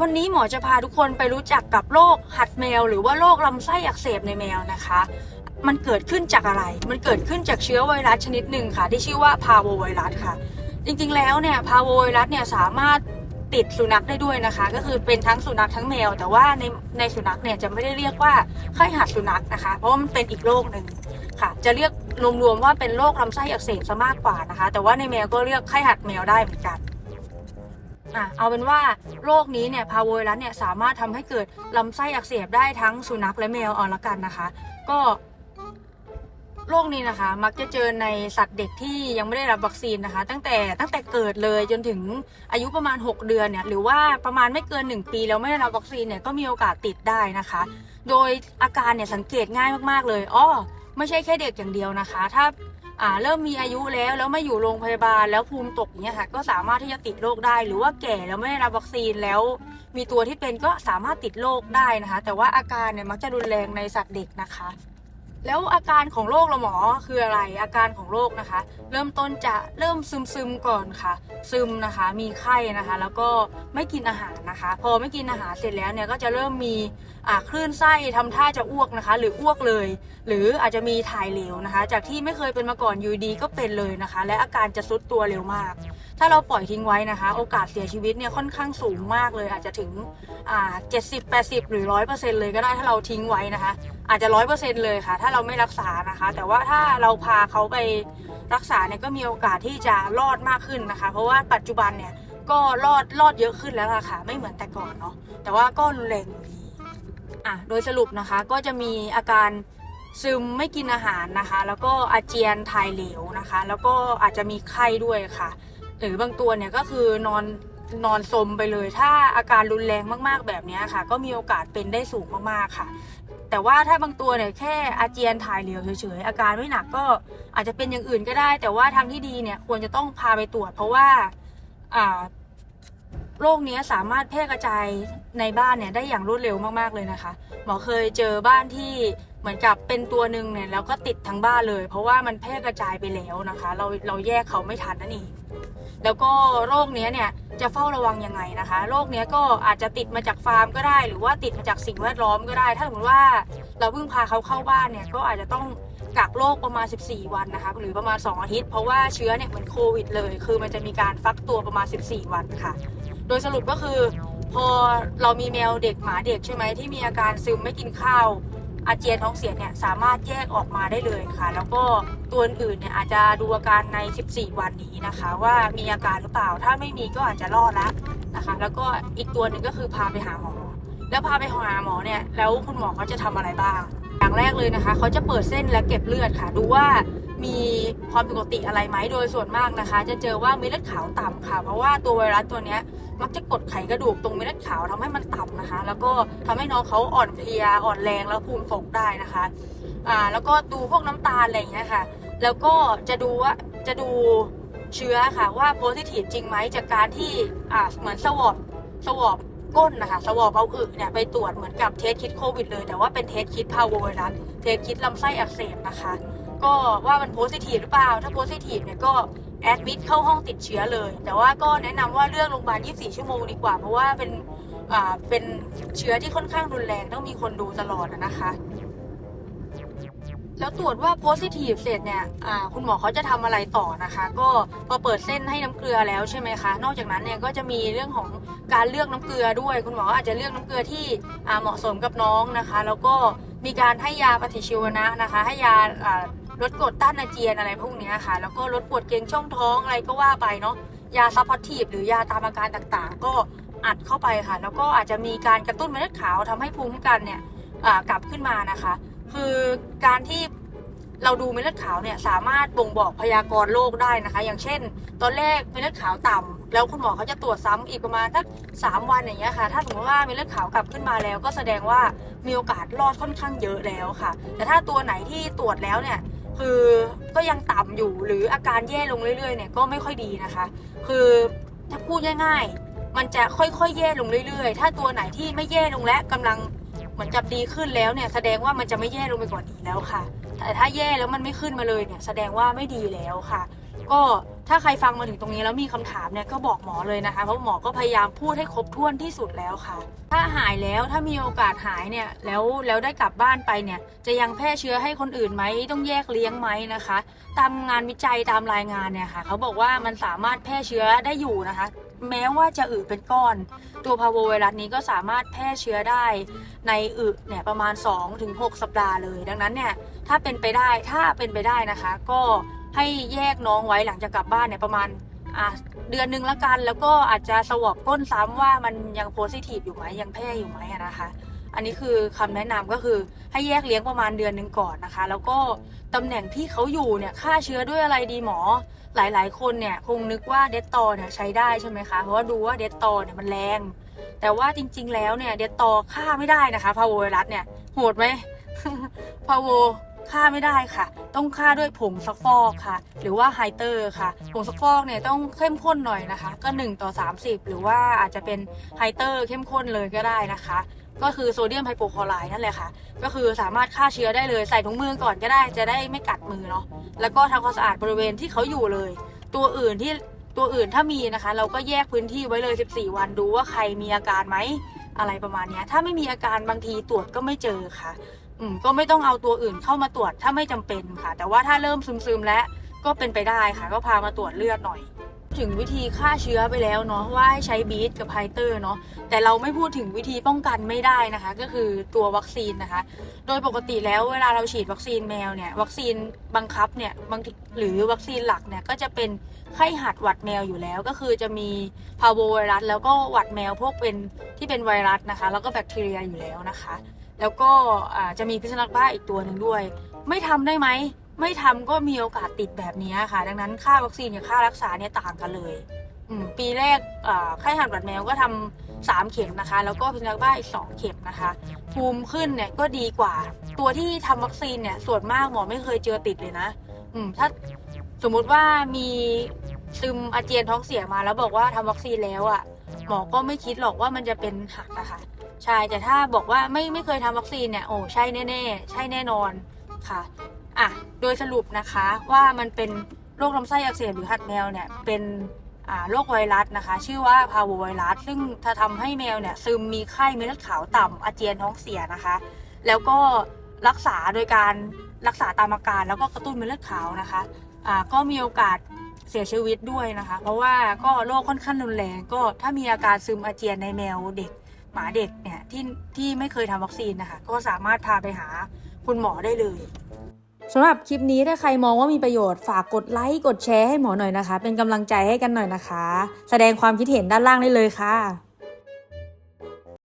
วันนี้หมอจะพาทุกคนไปรู้จักกับโรคหัดแมว หรือว่าโรคลำไส้อักเสบในแมวนะคะ มันเกิดขึ้นจากอะไร มันเกิดขึ้นจากเชื้อไวรัสชนิดหนึ่งค่ะ ที่ชื่อว่าพาโวไวรัสค่ะ จริงๆแล้วเนี่ยพาโวไวรัสเนี่ยสามารถติดสุนัขได้ด้วยนะคะ ก็คือเป็นทั้งสุนัขทั้งแมว แต่ว่าในในสุนัขเนี่ยจะไม่ได้เรียกว่าไข้หัดสุนัขนะคะ เพราะว่ามันเป็นอีกโรคหนึ่งค่ะ จะเรียกรวมๆว่าเป็นโรคลำไส้อักเสบซะมากกว่านะคะ แต่ว่าในแมวก็เรียกไข้หัดแมวได้เหมือนกัน อะเอาเป็นว่าโรคนี้เนี่ยพาโวไวรัสเนี่ยสามารถทำให้เกิดลำไส้อักเสบได้ทั้งสุนัขและแมวเอาละกันนะคะ ก็โรคนี้นะคะ มักจะเจอในสัตว์เด็กที่ยังไม่ได้รับวัคซีนนะคะ ตั้งแต่ตั้งแต่เกิดเลยจนถึงอายุประมาณ 6 เดือนเนี่ยหรือว่าประมาณไม่เกิน 1 ปีแล้วไม่ได้รับวัคซีนเนี่ยก็มีโอกาสติดได้นะคะ โดยอาการเนี่ยสังเกตง่ายมากๆเลยอ้อไม่ใช่แค่เด็กอย่างเดียวนะคะ ถ้า อ่าเริ่มมีอายุแล้วแล้วไม่อยู่โรงพยาบาลแล้วภูมิตกอย่างเงี้ยค่ะ ก็สามารถที่จะติดโรคได้ หรือว่าแก่แล้วไม่ได้รับวัคซีนแล้ว มีตัวที่เป็นก็สามารถติดโรคได้นะคะ แต่ว่าอาการเนี่ยมักจะรุนแรงในสัตว์เด็กนะคะ แล้วอาการของโรคละหมอคืออะไรอาการของโรคนะคะ เริ่มต้นจะเริ่มซึมซึมก่อนค่ะ ซึมนะคะมีไข้นะคะ แล้วก็ไม่กินอาหารนะคะ พอไม่กินอาหารเสร็จแล้วเนี่ยก็จะเริ่มมีคลื่นไส้ทำท่าจะอ้วกนะคะ หรืออ้วกเลย หรืออาจจะมีถ่ายเหลวนะคะ จากที่ไม่เคยเป็นมาก่อนอยู่ดีก็เป็นเลยนะคะ และอาการจะทรุดตัวเร็วมากถ้าเราปล่อยทิ้งไว้นะคะ โอกาสเสียชีวิตเนี่ยค่อนข้างสูงมากเลย อาจจะถึงอ่า70 80หรือ100%เลยก็ได้ถ้าเราทิ้งไว้นะคะ อาจจะร้อยเปอร์เซ็นเลยค่ะ ถ้าเราไม่รักษานะคะ แต่ว่าถ้าเราพาเขาไปรักษาเนี่ยก็มีโอกาสที่จะรอดมากขึ้นนะคะ เพราะว่าปัจจุบันเนี่ยก็รอดรอดเยอะขึ้นแล้วล่ะค่ะ ไม่เหมือนแต่ก่อนเนาะแต่ว่าก็รุนแรงดีอะโดยสรุปนะคะก็จะมีอาการซึมไม่กินอาหารนะคะ แล้วก็อาเจียนถ่ายเหลวนะคะ แล้วก็อาจจะมีไข้ด้วยค่ะ หรือบางตัวเนี่ยก็คือนอนนอนสมไปเลย ถ้าอาการรุนแรงมากๆแบบนี้ค่ะ ก็มีโอกาสเป็นได้สูงมากๆค่ะ แต่ว่าถ้าบางตัวเนี่ยแค่อาเจียนถ่ายเหลวเฉยๆอาการไม่หนักก็อาจจะเป็นอย่างอื่นก็ได้ แต่ว่าทางที่ดีเนี่ยควรจะต้องพาไปตรวจ เพราะว่าอ่าโรคเนี้ยสามารถแพร่กระจายในบ้านเนี่ยได้อย่างรวดเร็วมากๆเลยนะคะ หมอเคยเจอบ้านที่เหมือนกับเป็นตัวหนึ่งเนี่ยแล้วก็ติดทั้งบ้านเลย เพราะว่ามันแพร่กระจายไปแล้วนะคะ เราเราแยกเขาไม่ทันนั่นเอง แล้วก็โรคเนี้ยเนี่ยจะเฝ้าระวังยังไงนะคะ โรคเนี้ยก็อาจจะติดมาจากฟาร์มก็ได้ หรือว่าติดมาจากสิ่งแวดล้อมก็ได้ ถ้าสมมติว่าเราเพิ่งพาเขาเข้าบ้านเนี่ยก็อาจจะต้องกักโรคประมาณ 14 วันนะคะหรือประมาณ 2 อาทิตย์ เพราะว่าเชื้อเนี่ยเหมือนโควิดเลย คือมันจะมีการฟักตัวประมาณ 14 วันค่ะ โดยสรุปก็คือ พอเรามีแมวเด็กหมาเด็กใช่ไหมที่มีอาการซึมไม่กินข้าว อาเจียนท้องเสียเนี่ยสามารถแยกออกมาได้เลยค่ะ แล้วก็ตัวอื่นเนี่ยอาจจะดูอาการใน 14 วันนี้นะคะ ว่ามีอาการหรือเปล่า ถ้าไม่มีก็อาจจะรอดละนะคะ แล้วก็อีกตัวหนึ่งก็คือพาไปหาหมอ แล้วพาไปหาหมอเนี่ยแล้วคุณหมอเขาจะทำอะไรบ้าง อย่างแรกเลยนะคะ เขาจะเปิดเส้นและเก็บเลือดค่ะ ดูว่ามีความผิดปกติอะไรไหมโดยส่วนมากนะคะ จะเจอว่าเม็ดเลือดขาวต่ำค่ะ เพราะว่าตัวไวรัสตัวนี้มักจะกดไขกระดูกตรงเม็ดเลือดขาวทำให้มันต่ำนะคะ แล้วก็ทำให้น้องเขาอ่อนเพลียอ่อนแรงแล้วภูมิตกได้นะคะอ่าแล้วก็ดูพวกน้ำตาลอะไรอย่างเงี้ยค่ะ แล้วก็จะดูว่าจะดูเชื้อค่ะว่าโพซิทีฟจริงไหมจากการที่อ่าเหมือนสวอปสวอป ก้นนะคะสวอปเอาอึเนี่ยไปตรวจเหมือนกับเทสคิดโควิดเลย แต่ว่าเป็นเทสคิดพาโวไวรัสเทสคิดลำไส้อักเสบนะคะ ก็ว่ามันโพสิทีฟหรือเปล่า ถ้าโพสิทีฟเนี่ยก็แอดมิดเข้าห้องติดเชื้อเลย แต่ว่าก็แนะนำว่าเลือกโรงพยาบาล 24 ชั่วโมงดีกว่า เพราะว่าเป็น อ่า เป็นเชื้อที่ค่อนข้างรุนแรงต้องมีคนดูตลอดนะคะ แล้วตรวจว่าโพซิทีฟเสร็จเนี่ยคุณหมอเขาจะทำอะไรต่อนะคะ ก็พอเปิดเส้นให้น้ำเกลือแล้วใช่ไหมคะ นอกจากนั้นเนี่ยก็จะมีเรื่องของการเลือกน้ำเกลือด้วย คุณหมออาจจะเลือกน้ำเกลือที่เหมาะสมกับน้องนะคะ แล้วก็มีการให้ยาปฏิชีวนะนะคะ ให้ยาลดกรดต้านอาเจียนอะไรพวกนี้ค่ะ แล้วก็ลดปวดเกรงช่องท้องอะไรก็ว่าไปเนาะยาซัพพอร์ทีฟหรือยาตามอาการต่างๆ ก็อัดเข้าไปค่ะ แล้วก็อาจจะมีการกระตุ้นเม็ดขาวทำให้ภูมิคุ้มกันเนี่ยกลับขึ้นมานะคะ คือการที่เราดูเม็ดเลือดขาวเนี่ยสามารถบ่งบอกพยากรณ์โรคได้นะคะ อย่างเช่น ตอนแรกเม็ดเลือดขาวต่ำแล้วคุณหมอเขาจะตรวจซ้ำอีกประมาณสักสามวันอย่างเงี้ยค่ะ ถ้าสมมติว่าเม็ดเลือดขาวกลับขึ้นมาแล้ว ก็แสดงว่ามีโอกาสรอดค่อนข้างเยอะแล้วค่ะ แต่ถ้าตัวไหนที่ตรวจแล้วเนี่ยคือก็ยังต่ำอยู่หรืออาการแย่ลงเรื่อยๆเนี่ยก็ไม่ค่อยดีนะคะ คือถ้าพูดง่าย ๆ มันจะค่อยๆแย่ลงเรื่อยๆ ถ้าตัวไหนที่ไม่แย่ลงและกำลัง เหมือนกับดีขึ้นแล้วเนี่ยแสดงว่ามันจะไม่แย่ลงไปกว่านี้แล้วค่ะ แต่ถ้าแย่แล้วมันไม่ขึ้นมาเลยเนี่ยแสดงว่าไม่ดีแล้วค่ะ ก็ถ้าใครฟังมาถึงตรงนี้แล้วมีคำถามเนี่ยก็บอกหมอเลยนะคะ เพราะหมอก็พยายามพูดให้ครบถ้วนที่สุดแล้วค่ะ ถ้าหายแล้วถ้ามีโอกาสหายเนี่ยแล้วแล้วได้กลับบ้านไปเนี่ย จะยังแพร่เชื้อให้คนอื่นไหมต้องแยกเลี้ยงไหมนะคะ ตามงานวิจัยตามรายงานเนี่ยค่ะ เขาบอกว่ามันสามารถแพร่เชื้อได้อยู่นะคะ แม้ว่าจะอึเป็นก้อน ตัวพาโวไวรัสนี้ก็สามารถแพร่เชื้อได้ในอึเนี่ยประมาณ 2-6 สัปดาห์เลย ดังนั้นเนี่ยถ้าเป็นไปได้ถ้าเป็นไปได้นะคะ ก็ให้แยกน้องไว้หลังจากกลับบ้านเนี่ยประมาณเดือนหนึ่งละกัน แล้วก็อาจจะสวอปก้นซ้ำว่ามันยังโพซิทีฟอยู่ไหมยังแพร่อยู่ไหมนะคะ อันนี้คือคำแนะนำก็คือให้แยกเลี้ยงประมาณเดือนหนึ่งก่อนนะคะ แล้วก็ตำแหน่งที่เขาอยู่เนี่ยฆ่าเชื้อด้วยอะไรดีหมอ หลายๆ คนเนี่ยคงนึกว่าเดตตอเนี่ยใช้ได้ใช่ไหมคะเพราะว่าดูว่าเดตตอเนี่ยมันแรง แต่ว่าจริง ๆ แล้วเนี่ยเดตตอฆ่าไม่ได้นะคะพาโวไวรัสเนี่ยโหดไหมพาโวฆ่าไม่ได้ค่ะ ต้องฆ่าด้วยผงซักฟอกค่ะ หรือว่าไฮเตอร์ค่ะ ผงซักฟอกเนี่ยต้องเข้มข้นหน่อยนะคะ ก็ 1 ต่อ 30 หรือว่าอาจจะเป็นไฮเตอร์เข้มข้นเลยก็ได้นะคะ ก็คือโซเดียมไฮโปคลอไรด์นั่นแหละค่ะ ก็คือสามารถฆ่าเชื้อได้เลยใส่ถุงมือก่อนก็ได้จะได้ไม่กัดมือเนาะแล้วก็ทำความสะอาดบริเวณที่เขาอยู่เลย ตัวอื่นที่ตัวอื่นถ้ามีนะคะ เราก็แยกพื้นที่ไว้เลย 14 วันดูว่าใครมีอาการไหมอะไรประมาณนี้ถ้าไม่มีอาการบางทีตรวจก็ไม่เจอค่ะ อืมก็ไม่ต้องเอาตัวอื่นเข้ามาตรวจถ้าไม่จำเป็นค่ะ แต่ว่าถ้าเริ่มซึมๆแล้วก็เป็นไปได้ค่ะ ก็พามาตรวจเลือดหน่อย ถึงวิธีฆ่าเชื้อไปแล้วเนาะว่าให้ใช้บีทกับไฮเตอร์เนาะแต่เราไม่พูดถึงวิธีป้องกันไม่ได้นะคะ ก็คือตัววัคซีนนะคะ โดยปกติแล้วเวลาเราฉีดวัคซีนแมวเนี่ยวัคซีนบังคับเนี่ยบางหรือวัคซีนหลักเนี่ยก็จะเป็นไข้หัดหวัดแมวอยู่แล้ว ก็คือจะมีพาโวไวรัส แล้วก็หวัดแมวพวกเป็นที่เป็นไวรัสนะคะ แล้วก็แบคทีเรียอยู่แล้วนะคะ แล้วก็จะมีพิษสุนัขบ้าอีกตัวหนึ่งด้วย ไม่ทำได้ไหม ไม่ทำก็มีโอกาสติดแบบนี้ค่ะ ดังนั้นค่าวัคซีนกับค่ารักษาเนี่ยต่างกันเลยปีแรกไข้หัดหวัดแมวก็ทำสามเข็มนะคะ แล้วก็พิษสุนัขบ้าอีกสองเข็มนะคะ ภูมิขึ้นเนี่ยก็ดีกว่า ตัวที่ทำวัคซีนเนี่ยส่วนมากหมอไม่เคยเจอติดเลยนะอืมถ้าสมมุติว่ามีซึมอาเจียนท้องเสียมาแล้วบอกว่าทำวัคซีนแล้วอะ่ะหมอก็ไม่คิดหรอกว่ามันจะเป็นหัดนะคะใช่แต่ถ้าบอกว่าไม่ไม่เคยทำวัคซีนเนี่ยโอ้ใช่แน่ๆใช่แน่นอนค่ะอะ โดยสรุปนะคะว่ามันเป็นโรคลำไส้อักเสบหรือหัดแมวเนี่ยเป็นโรคไวรัสนะคะ ชื่อว่าพาโวไวรัส ซึ่งถ้าทำให้แมวเนี่ยซึมมีไข้เม็ดเลือดขาวต่ำอาเจียนท้องเสียนะคะ แล้วก็รักษาโดยการรักษาตามอาการแล้วก็กระตุ้นเม็ดเลือดขาวนะคะก็มีโอกาสเสียชีวิตด้วยนะคะ เพราะว่าก็โรคค่อนข้างรุนแรงก็ถ้ามีอาการซึมอาเจียนในแมวเด็กหมาเด็กเนี่ยที่ที่ไม่เคยทำวัคซีนนะคะ ก็สามารถพาไปหาคุณหมอได้เลย สำหรับคลิปนี้ถ้าใครมองว่ามีประโยชน์ฝากกดไลค์กดแชร์ให้หมอหน่อยนะคะ เป็นกำลังใจให้กันหน่อยนะคะ แสดงความคิดเห็นด้านล่างได้เลยค่ะ